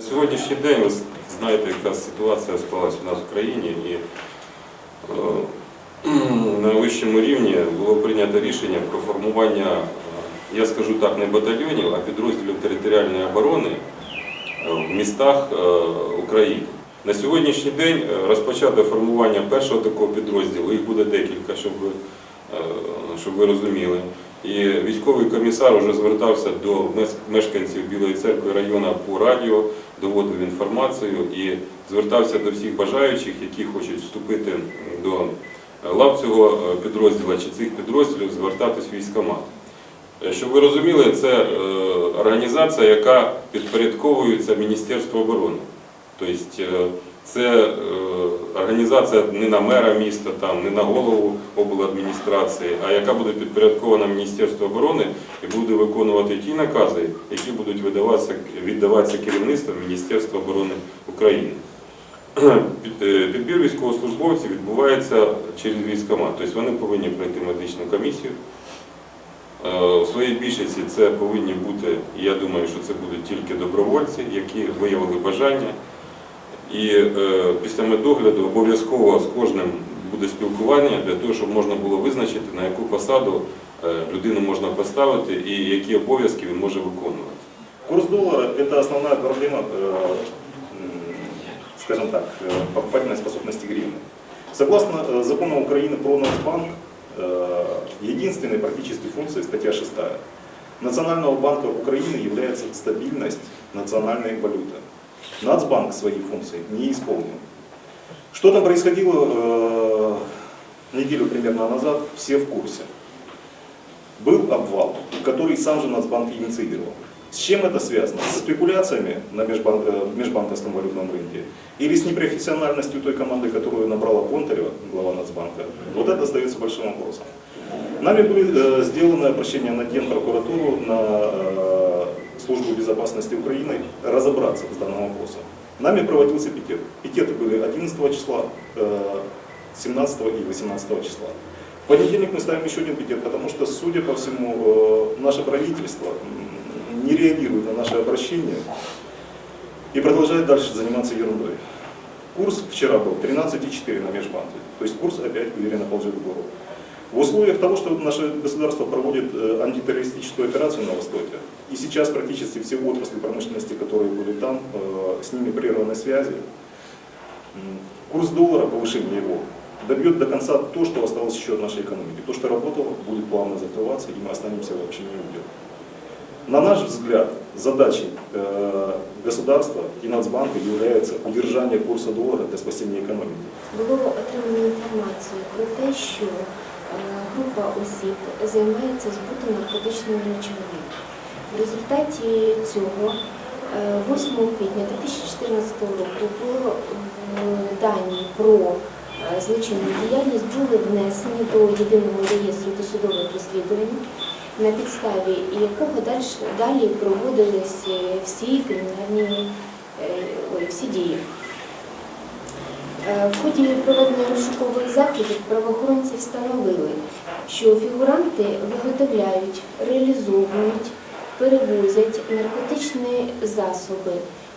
На сьогоднішній день ви знаєте, яка ситуація склалась у нас в країні, і е, на вищому рівні було прийнято рішення про формування, е, я скажу так, не батальйонів, а підрозділів територіальної оборони е, в містах України. На сьогоднішній день розпочато формування першого такого підрозділу, їх буде декілька, щоб ви, щоб ви розуміли. І військовий комісар вже звертався до мешканців Білої церкви району по радіо, доводив інформацію і звертався до всіх бажаючих, які хочуть вступити до лав цього е, підрозділу чи цих підрозділів, звертатись в військкомат. Е, Щоб ви розуміли, це е, організація, яка підпорядковується Міністерству оборони. Тобто е, це е, організація не на мера міста, не на голову обладміністрації, а яка буде підпорядкована Міністерству оборони і буде виконувати ті накази, які будуть видаватися, віддаватися керівництвом Міністерства оборони України. Е, Підбір військовослужбовців відбувається через військкомат. Тобто вони повинні пройти медичну комісію. Е, У своїй більшості це повинні бути, я думаю, що це будуть тільки добровольці, які виявили бажання. І е, після медогляду обов'язково з кожним буде спілкування для того, щоб можна було визначити, на яку посаду людину можна поставити і які обов'язки він може виконувати. Курс доллара – это основная проблема, э, скажем так, э, покупательной способности гривны. Согласно э, закону Украины про Нацбанк, единственной практической функцией, статья 6, Национального банка Украины является стабильность национальной валюты. Нацбанк свои функции не исполнил. Что там происходило неделю примерно назад, все в курсе. Был обвал, который сам же Нацбанк инициировал. С чем это связано? Со спекуляциями на межбан- э, межбанковском валютном рынке? Или с непрофессиональностью той команды, которую набрала Контарева, глава Нацбанка? Вот это остается большим вопросом. Нами были э, сделаны обращения на Генпрокуратуру, на э, Службу безопасности Украины разобраться с данным вопросом. Нами проводился пикет. Пикеты были 11 числа, э, 17 и 18 числа. В понедельник мы ставим еще один пикет, потому что, судя по всему, наше правительство не реагирует на наши обращения и продолжает дальше заниматься ерундой. Курс вчера был 13,4 на межбанке, то есть курс опять уверенно ползет вгору. В условиях того, что наше государство проводит э, антитеррористическую операцию на Востоке, и сейчас практически все отрасли промышленности, которые были там, э, с ними прерваны связи, курс доллара, повышение его, добьет до конца то, что осталось еще от нашей экономики. То, что работало, будет плавно закрываться, и мы останемся вообще не удел. На наш взгляд, задачей э, государства и Нацбанка является удержание курса доллара для спасения экономики. Було отримано інформацію про те, що е, група осіб займається збутом наркотичної речовини. В результаті цього е, 8 квітня 2014 року було в дані про е, злочинну діяльність були внесені до єдиного реєстру досудових розслідувань, на підставі якого далі, проводились всі кримінальні е, всі дії. Е, В ході проведення розшукових заходів правоохоронці встановили, що фігуранти виготовляють, реалізовують, перевозять наркотичні засоби,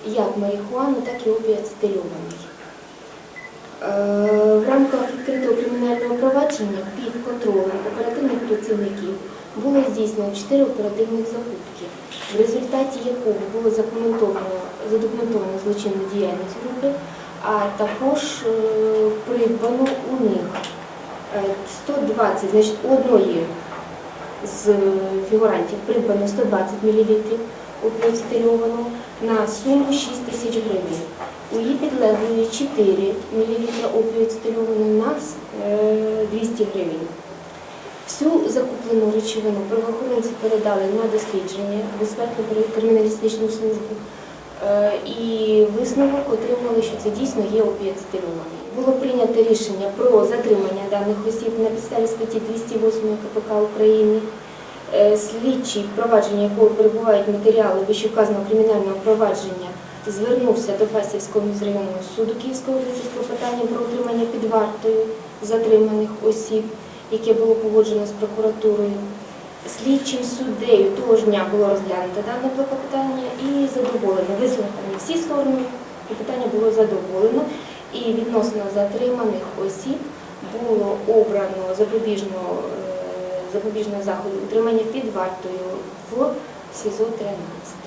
як марихуану, так і опіацетильований. Е, В рамках відкритого кримінального провадження під контролем оперативних працівників було здійснено чотири оперативних закупки, в результаті якого було задокументовано, задокументовано злочинну діяльність групи, а також е, придбано у них е, 120, значить, у одної з фігурантів придбано 120 мл опіоцетильованого на суму 6 тисяч гривень. У її підлеглої 4 мл опіоцетильованого на е, 200 гривень. Всю закуплену речовину правоохоронці передали на дослідження експертну криміналістичну службу. Е, І висновок отримали, що це дійсно є опіацетильований. Було прийнято рішення про затримання даних осіб на підставі статті 208 КПК України. Е, Слідчий, впровадження якого перебувають матеріали вищевказаного кримінального провадження, звернувся до Фастівського міськрайонного суду Київської області з клопотанням про отримання під вартою затриманих осіб, яке було погоджено з прокуратурою. Слідчим суддею того ж дня було розглянуто дане клопотання і задоволено. Вислухані всі сторони, клопотання було задоволено. І відносно затриманих осіб було обрано запобіжно, е, запобіжного заходу утримання під вартою в СІЗО 13.